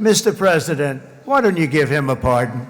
Mr. President, why don't you give him a pardon?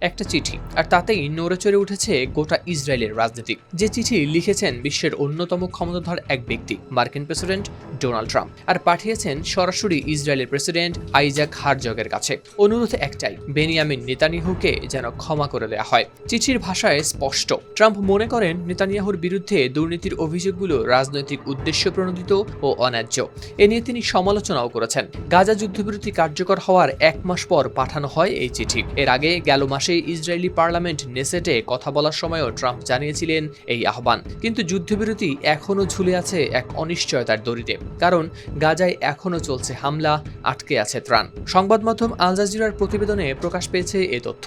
একটা চিঠি আর তাতেই নড়েচড়ে উঠেছে গোটা ইসরায়েলের রাজনীতি যে চিঠি লিখেছেন বিশ্বের অন্যতম ক্ষমতাধর এক ব্যক্তি মার্কিন প্রেসিডেন্ট ডোনাল্ড ট্রাম্প আর পাঠিয়েছেন সরাসরি ইসরায়েলের প্রেসিডেন্ট আইজাক হারজগের কাছে। অনুরোধ একটাই, বেনিয়ামিন নেতানিয়াহুকে যেন ক্ষমা করে দেওয়া হয়। চিঠির ভাষায় স্পষ্ট, ট্রাম্প মনে করেন নেতানিয়াহুর বিরুদ্ধে দুর্নীতির অভিযোগগুলো রাজনৈতিক উদ্দেশ্য প্রণোদিত ও অন্যায্য। এ নিয়ে তিনি সমালোচনাও করেছেন। গাজা যুদ্ধবিরতি কার্যকর হওয়ার এক মাস পর পাঠানো হয় এই চিঠি। এর আগে গেল মাসে ইসরায়েলি পার্লামেন্ট নেসেটে কথা বলার সময়ও ট্রাম্প জানিয়েছিলেন এই আহ্বান। কিন্তু যুদ্ধবিরতি এখনও ঝুলে আছে এক অনিশ্চয়তার দড়িতে। কারণ গাজায় এখনও চলছে হামলা, আটকে আছে ত্রাণ। সংবাদ মাধ্যম আল জাজিরার প্রতিবেদনে প্রকাশ পেয়েছে এ তথ্য।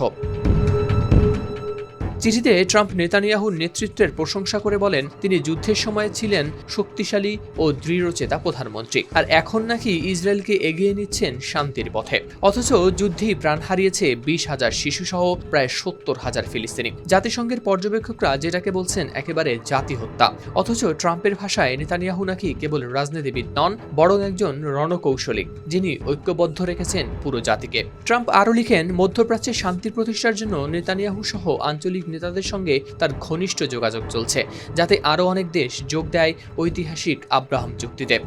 চিঠিতে ট্রাম্প নেতানিয়াহুর নেতৃত্বের প্রশংসা করে বলেন, তিনি যুদ্ধের সময় ছিলেন শক্তিশালী ও দৃঢ়চেতা প্রধানমন্ত্রী, আর এখন নাকি ইসরায়েলকে এগিয়ে নিচ্ছেন শান্তির পথে। অথচ যুদ্ধেই প্রাণ হারিয়েছে বিশ হাজার শিশুসহ প্রায় সত্তর হাজার ফিলিস্তিনি। জাতিসংঘের পর্যবেক্ষকরা যেটাকে বলছেন একেবারে জাতি হত্যা। অথচ ট্রাম্পের ভাষায় নেতানিয়াহু নাকি কেবল রাজনীতিবিদ নন, বরং একজন রণকৌশলী, যিনি ঐক্যবদ্ধ রেখেছেন পুরো জাতিকে। ট্রাম্প আরও লিখেন, মধ্যপ্রাচ্যে শান্তি প্রতিষ্ঠার জন্য নেতানিয়াহু সহ আঞ্চলিক নেতাদের সঙ্গে তার ঘনিষ্ঠ যোগাযোগ চলছে, যাতে আরও অনেক দেশ যোগ দেয় ঐতিহাসিক আব্রাহাম চুক্তিতে।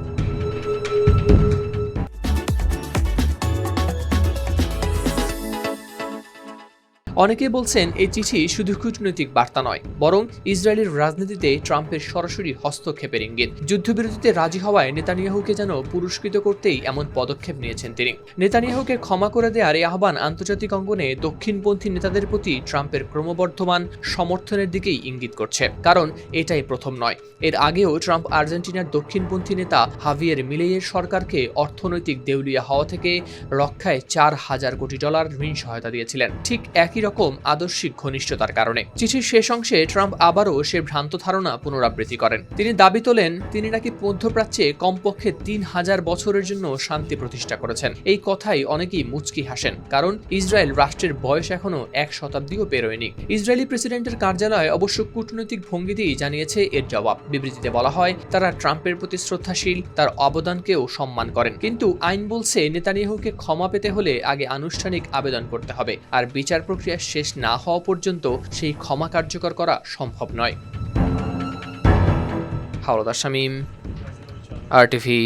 অনেকে বলছেন এই চিঠি শুধু কূটনৈতিক বার্তা নয়, বরং ইসরায়েলের রাজনীতিতে ট্রাম্পের সরাসরি হস্তক্ষেপের ইঙ্গিত। যুদ্ধবিরতিতে রাজি হওয়ায় নেতানিয়াহুকে যেন পুরস্কৃত করতেই এমন পদক্ষেপ নিয়েছেন তিনি। নেতানিয়াহুকে ক্ষমা করে দেওয়ার এই আহ্বান আন্তর্জাতিক অঙ্গনে দক্ষিণপন্থী নেতাদের প্রতি ট্রাম্পের ক্রমবর্ধমান সমর্থনের দিকেই ইঙ্গিত করছে। কারণ এটাই প্রথম নয়। এর আগেও ট্রাম্প আর্জেন্টিনার দক্ষিণপন্থী নেতা হাভিয়ের মিলেইয়ের সরকারকে অর্থনৈতিক দেউলিয়া হওয়া থেকে রক্ষায় চার হাজার কোটি ডলার ঋণ সহায়তা দিয়েছিলেন। ঠিক একই রকম আদর্শিক ঘনিষ্ঠতার কারণে। চিঠির শেষ অংশে ট্রাম্প আবারও সে ভ্রান্ত ধারণা পুনরাবৃত্তি করেন। তিনি দাবি তোলেন, তিনি নাকি মধ্যপ্রাচ্যে কমপক্ষে তিন হাজার বছরের জন্য শান্তি প্রতিষ্ঠা করেছেন। এই কথাই অনেকেই মুচকি হাসেন, কারণ ইসরায়েল রাষ্ট্রের বয়স এখনও এক শতাব্দীও পেরোয়নি। ইসরায়েলি প্রেসিডেন্টের কার্যালয় অবশ্য কূটনৈতিক ভঙ্গিতেই জানিয়েছে এর জবাব। বিবৃতিতে বলা হয়, তারা ট্রাম্পের প্রতি শ্রদ্ধাশীল, তার অবদানকেও সম্মান করেন। কিন্তু আইন বলছে, নেতানিয়াহুকে ক্ষমা পেতে হলে আগে আনুষ্ঠানিক আবেদন করতে হবে, আর বিচার প্রক্রিয়া শেষ না হওয়া পর্যন্ত সেই ক্ষমা কার্যকর করা সম্ভব নয়। হাওলাদার শামীম আর টিভি